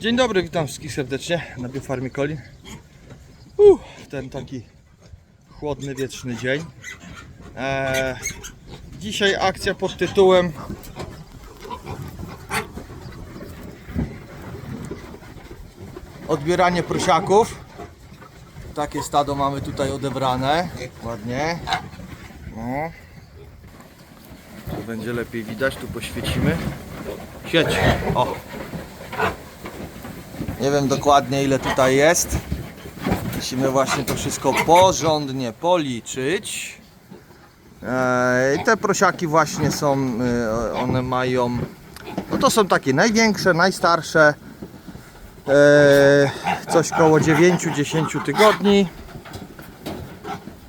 Dzień dobry, witam wszystkich serdecznie na biofarmie Kolin. Uh, ten taki chłodny, wietrzny dzień. Eee, dzisiaj akcja pod tytułem Odbieranie prosiaków. Takie stado mamy tutaj odebrane. Ładnie. No. Tu będzie lepiej widać, tu poświecimy. Świeć. O. Nie wiem dokładnie ile tutaj jest. Musimy właśnie to wszystko porządnie policzyć. Te prosiaki właśnie są, e, one mają, no to są takie największe, najstarsze. Coś koło 9-10 tygodni.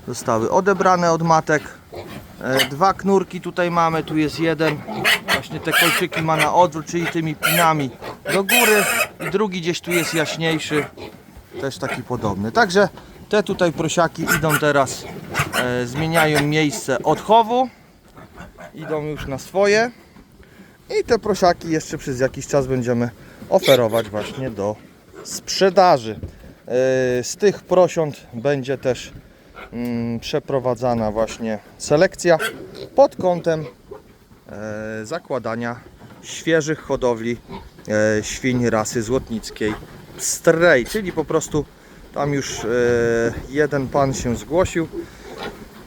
Zostały odebrane od matek. Dwa knurki tutaj mamy, tu jest jeden. Właśnie te kolczyki ma na odwrót, czyli tymi pinami do góry. I drugi gdzieś tu jest jaśniejszy, też taki podobny. Także te tutaj prosiaki idą teraz, e, zmieniają miejsce odchowu. Idą już na swoje. I te prosiaki jeszcze przez jakiś czas będziemy oferować właśnie do sprzedaży. E, Z tych prosiąt będzie też mm, przeprowadzana właśnie selekcja pod kątem e, zakładania świeżych hodowli e, świń rasy złotnickiej. Stray, czyli po prostu tam już e, jeden pan się zgłosił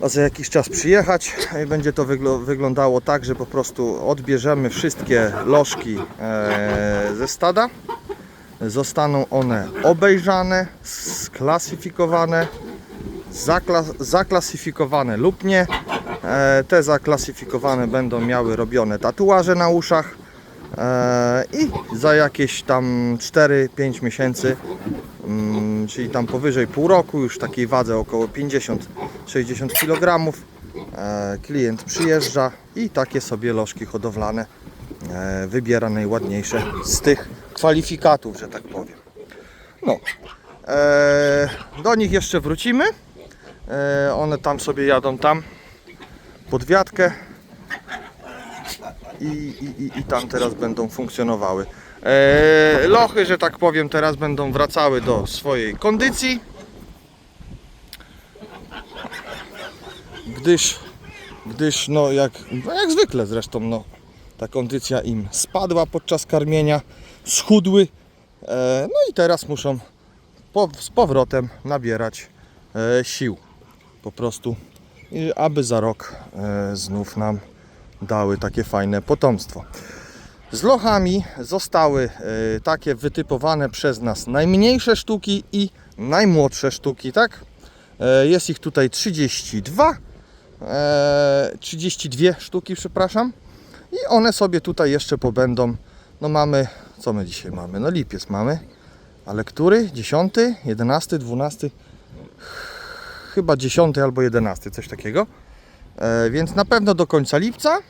a za jakiś czas przyjechać i będzie to wygl- wyglądało tak, że po prostu odbierzemy wszystkie lożki e, ze stada. Zostaną one obejrzane, sklasyfikowane zakla- zaklasyfikowane lub nie. E, te zaklasyfikowane będą miały robione tatuaże na uszach. e, i za jakieś tam 4-5 miesięcy, mm, czyli tam powyżej pół roku, już takiej wadze około 50-60 kg, e, klient przyjeżdża i takie sobie lożki hodowlane e, wybiera najładniejsze z tych kwalifikatów, że tak powiem. No, e, do nich jeszcze wrócimy. E, one tam sobie jadą tam pod wiatkę i, i, i, tam teraz będą funkcjonowały. E, lochy, że tak powiem, teraz będą wracały do swojej kondycji. Gdyż, gdyż no jak, no jak zwykle zresztą, no, ta kondycja im spadła podczas karmienia, schudły, e, no i teraz muszą po, z powrotem nabierać e, sił po prostu, aby za rok e, znów nam dały takie fajne potomstwo. Z lochami zostały e, takie wytypowane przez nas najmniejsze sztuki i najmłodsze sztuki, tak? E, jest ich tutaj 32, e, 32 sztuki, przepraszam. I one sobie tutaj jeszcze pobędą. No mamy, co my dzisiaj mamy? No lipiec mamy, ale który? 10, 11, 12, chyba 10 albo 11, coś takiego. E, więc na pewno do końca lipca e,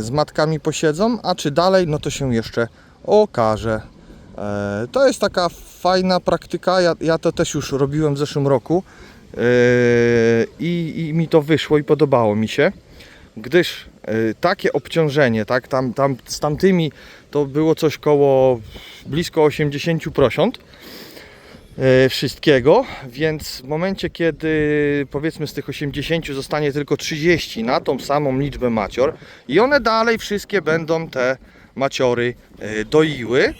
z matkami posiedzą, a czy dalej, no to się jeszcze okaże. E, to jest taka fajna praktyka, ja, ja to też już robiłem w zeszłym roku e, i, i mi to wyszło i podobało mi się, gdyż e, takie obciążenie, tak, tam, tam z tamtymi to było coś koło blisko 80 prosiąt e, wszystkiego, więc w momencie kiedy powiedzmy z tych 80 zostanie tylko 30 na tą samą liczbę macior i one dalej wszystkie będą te maciory e, doiły,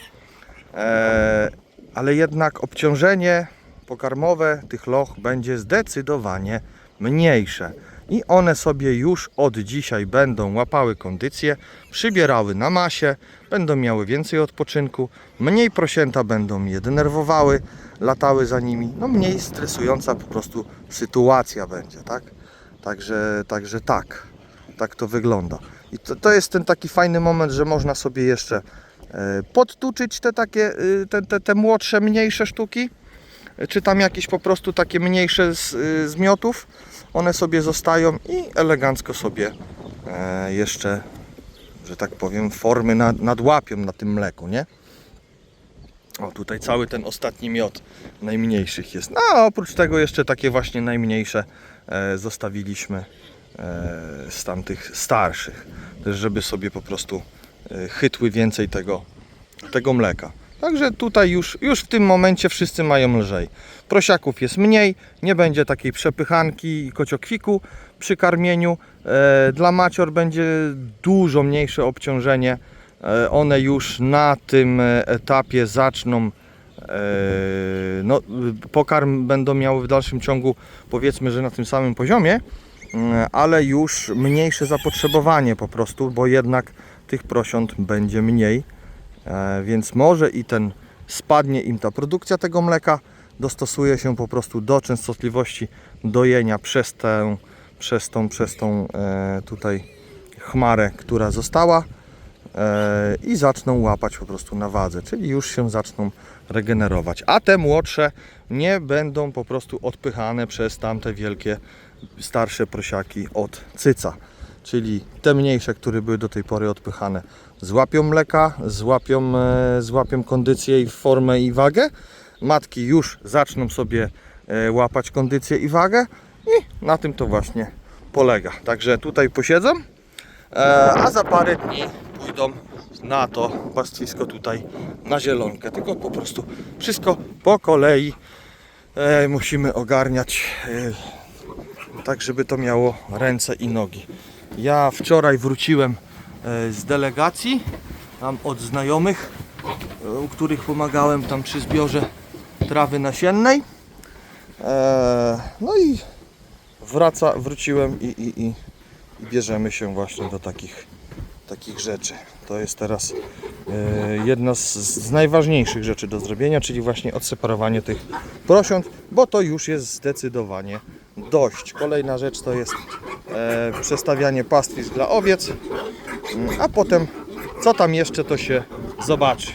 e, ale jednak obciążenie pokarmowe tych loch będzie zdecydowanie mniejsze. I one sobie już od dzisiaj będą łapały kondycję, przybierały na masie, będą miały więcej odpoczynku, mniej prosięta będą je denerwowały, latały za nimi, no mniej stresująca po prostu sytuacja będzie, tak? Także, także tak, tak to wygląda. I to, to jest ten taki fajny moment, że można sobie jeszcze e, podtuczyć te takie, y, te, te, te młodsze, mniejsze sztuki, czy tam jakieś po prostu takie mniejsze z, y, zmiotów, one sobie zostają i elegancko sobie e, jeszcze, że tak powiem, formy nad, nadłapią na tym mleku, nie? O, tutaj cały ten ostatni miod najmniejszych jest. No, a oprócz tego jeszcze takie właśnie najmniejsze e, zostawiliśmy e, z tamtych starszych, też żeby sobie po prostu e, chytły więcej tego tego mleka. Także tutaj już, już w tym momencie wszyscy mają lżej. Prosiaków jest mniej, nie będzie takiej przepychanki i kociokwiku przy karmieniu. E, dla macior będzie dużo mniejsze obciążenie. E, one już na tym etapie zaczną e, no, pokarm będą miały w dalszym ciągu powiedzmy, że na tym samym poziomie, ale już mniejsze zapotrzebowanie po prostu, bo jednak tych prosiąt będzie mniej, więc może i ten spadnie im ta produkcja tego mleka, dostosuje się po prostu do częstotliwości dojenia przez tę, przez tą, przez tą e, tutaj chmarę, która została e, i zaczną łapać po prostu na wadze, czyli już się zaczną regenerować. A te młodsze nie będą po prostu odpychane przez tamte wielkie, starsze prosiaki od cyca. Czyli te mniejsze, które były do tej pory odpychane, złapią mleka, złapią, e, złapią kondycję i formę i wagę. Matki już zaczną sobie e, łapać kondycję i wagę i na tym to właśnie polega. Także tutaj posiedzą, e, a za parę dni pójdą na to pastwisko tutaj na zielonkę. Tylko po prostu wszystko po kolei musimy ogarniać tak, żeby to miało ręce i nogi. Ja wczoraj wróciłem e, z delegacji tam od znajomych, e, u których pomagałem tam przy zbiorze trawy nasiennej. E, No i wraca, wróciłem i, i, i, i bierzemy się właśnie do takich, takich rzeczy. To jest teraz jedna z, z najważniejszych rzeczy do zrobienia, czyli właśnie odseparowanie tych prosiąt, bo to już jest zdecydowanie dość. Kolejna rzecz to jest przestawianie pastwisk dla owiec, Mm, a potem co tam jeszcze to się zobaczy.